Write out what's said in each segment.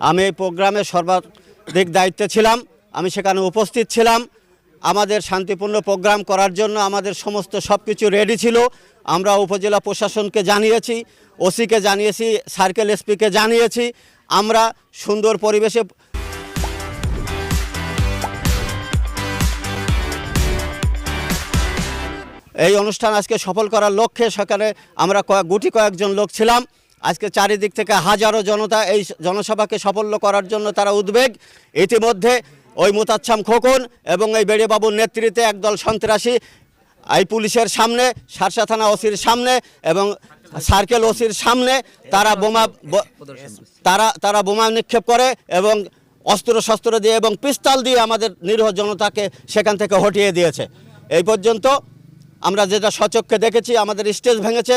আমি এই প্রোগ্রামে সর্বাধিক দায়িত্বে ছিলাম, আমি সেখানে উপস্থিত ছিলাম। আমাদের শান্তিপূর্ণ প্রোগ্রাম করার জন্য আমাদের সমস্ত সব কিছু রেডি ছিল। আমরা উপজেলা প্রশাসনকে জানিয়েছি, ওসিকে জানিয়েছি সার্কেল এসপিকে জানিয়েছি। আমরা সুন্দর পরিবেশে এই অনুষ্ঠান আজকে সফল করার লক্ষ্যে সেখানে আমরা কয়েক গুটি কয়েকজন লোক ছিলাম। আজকে চারিদিক থেকে হাজারো জনতা এই জনসভাকে সাফল্য করার জন্য তারা উদ্বেগ। ইতিমধ্যে ওই মুতাচ্ছাম খোকন এবং এই বেড়েবাবুর নেতৃত্বে একদল সন্ত্রাসী এই পুলিশের সামনে, সারসা থানা ওসির সামনে এবং সার্কেল ওসির সামনে তারা বোমা তারা তারা বোমা নিক্ষেপ করে এবং অস্ত্র শস্ত্র দিয়ে এবং পিস্তল দিয়ে আমাদের নিরীহ জনতাকে সেখান থেকে হটিয়ে দিয়েছে। এই পর্যন্ত আমরা যেটা সচক্ষে দেখেছি, আমাদের স্টেজ ভেঙেছে।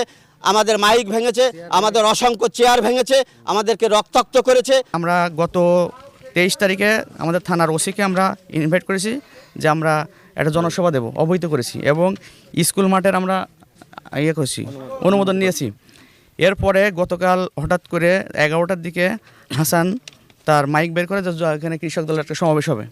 আমাদের মাইক ভেঙেছে, আমাদের অসংখ্য চেয়ার ভেঙেছে, আমাদেরকে রক্তাক্ত করেছে। আমরা গত তেইশ তারিখে আমাদের থানার ওসিকে আমরা ইনভাইট করেছি যে আমরা একটা জনসভা দেব, অবহিত করেছি এবং স্কুল মাঠের আমরা ইয়ে করেছি, অনুমোদন নিয়েছি। এরপরে গতকাল হঠাৎ করে এগারোটার দিকে হাসান তার মাইক বের করে যে এখানে কৃষক দলের একটা সমাবেশ হবে।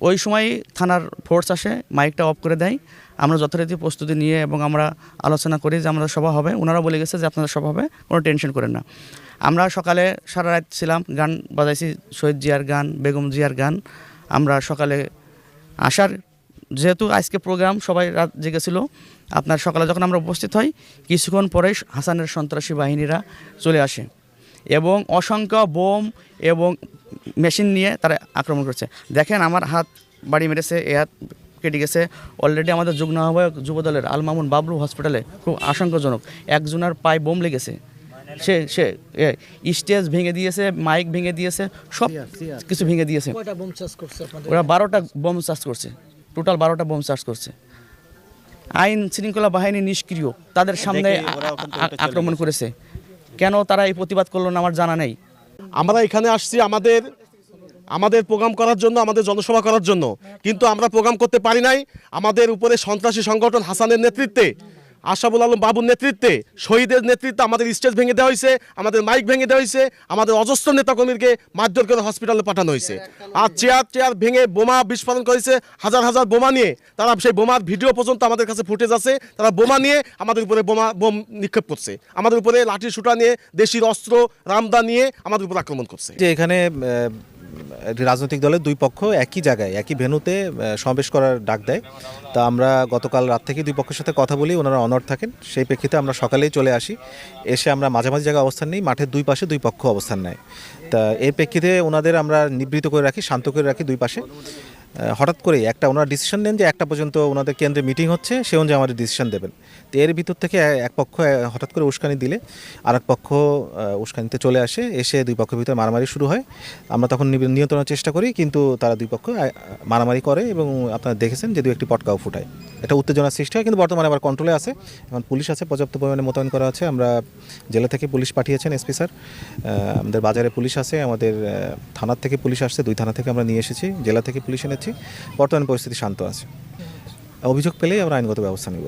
ওই সময় থানার ফোর্স আসে মাইকটা অফ করে দেয়। আমরা যথারীতি প্রস্তুতি নিয়ে এবং আমরা আলোচনা করি যে আমাদের সভা হবে। ওনারা বলে গেছে যে আপনাদের সভা হবে, কোনো টেনশন করেন না। আমরা সকালে সারা রাত ছিলাম, গান বাজাইছি, শহীদ জিয়ার গান, বেগম জিয়ার গান। আমরা সকালে আসার, যেহেতু আজকে প্রোগ্রাম সবাই রাত জেগেছিল, আপনার সকালে যখন আমরা উপস্থিত হই, কিছুক্ষণ পরে হাসানের সন্ত্রাসী বাহিনীরা চলে আসে। এবং অসংখ্য বোম এবং মেশিন নিয়ে তারা আক্রমণ করছে। দেখেন আমার হাত বাড়ি মেরেছে এ হাত কেটে গেছে। অলরেডি আমাদের যুগ্ম আহ্বায়ক যুবদলের আল মামুন বাবলু হসপিটালে খুব আশঙ্কাজনক একজনের পায়ে বোম লেগেছে। সে সে এ, স্টেজ ভেঙে দিয়েছে মাইক ভেঙে দিয়েছে সব কিছু ভেঙে দিয়েছে। কয়টা বোম চাষ করছে আপনাদের? ওরা বারোটা বোম চার্জ করছে। টোটাল বারোটা বোম চার্জ করছে। আইন শৃঙ্খলা বাহিনী নিষ্ক্রিয়। তাদের সামনে আ- চলে আক্রমণ করেছে। কেন তারা এই প্রতিবাদ করল না আমার জানা নেই। আমরা এখানে আসছি আমাদের আমাদের প্রোগ্রাম করার জন্য, আমাদের জনসভা করার জন্য। কিন্তু আমরা প্রোগ্রাম করতে পারি নাই। আমাদের উপরে সন্ত্রাসী সংগঠন হাসানের নেতৃত্বে। আশাবুল আলম বাবুর নেতৃত্বে, শহীদের নেতৃত্বে আমাদের স্টেজ ভেঙে দেওয়া হয়েছে, আমাদের মাইক ভেঙে দেওয়া হয়েছে, আমাদের অজস্র নেতাকর্মীকে মারধর করে হসপিটালে পাঠানো হয়েছে। আর চেয়ার চেয়ার ভেঙে বোমা বিস্ফোরণ করেছে, হাজার হাজার বোমা নিয়ে। তারা সেই বোমার ভিডিও পর্যন্ত আমাদের কাছে ফুটেজ আছে। তারা বোমা নিয়ে আমাদের উপরে বোমা, বোম নিক্ষেপ করছে। আমাদের উপরে লাঠি সুটা নিয়ে, দেশির অস্ত্র, রামদা নিয়ে আমাদের উপর আক্রমণ করছে। যে এখানে রাজনৈতিক দলের দুই পক্ষ একই জায়গায়, একই ভেনুতে সমাবেশ করার ডাক দেয়। তা আমরা গতকাল রাত থেকে দুই পক্ষের সাথে কথা বলি, ওনারা অনর থাকেন। সেই প্রেক্ষিতে আমরা সকালেই চলে আসি। এসে আমরা মাঝামাঝি জায়গায় অবস্থান নিই, মাঠের দুই পাশে দুই পক্ষ অবস্থান নেয়। তা এর প্রেক্ষিতে ওনাদের আমরা নিবৃত করে রাখি, শান্ত করে রাখি দুই পাশে। হঠাৎ করে একটা ওনারা ডিসিশন নেন যে একটা পর্যন্ত ওনাদের কেন্দ্রে মিটিং হচ্ছে, সে অনুযায়ী আমাদের ডিসিশন দেবেন। তো এর ভিতর থেকে এক পক্ষ হঠাৎ করে উস্কানি দিলে আর এক পক্ষ উস্কানিতে চলে আসে, এসে দুই পক্ষের ভিতরে মারামারি শুরু হয়। আমরা তখন নিয়ন্ত্রণের চেষ্টা করি, কিন্তু তারা দুই পক্ষ মারামারি করে এবং আপনারা দেখেছেন যে দু একটি পটকাও ফুটায়। এটা উত্তেজনার সৃষ্টি হয়, কিন্তু বর্তমানে আবার কন্ট্রোলে আছে। এখন পুলিশ আছে, পর্যাপ্ত পরিমাণে মোতায়েন করা আছে। আমরা জেলা থেকে পুলিশ পাঠিয়েছেন এসপি স্যার আমাদের বাজারে পুলিশ আছে, আমাদের থানার থেকে পুলিশ আসছে, দুই থানা থেকে আমরা নিয়ে এসেছি। জেলা থেকে পুলিশ এনেছি। বর্তমান পরিস্থিতি শান্ত আছে। অভিযোগ পেলেই আমরা আইনগত ব্যবস্থা নেব।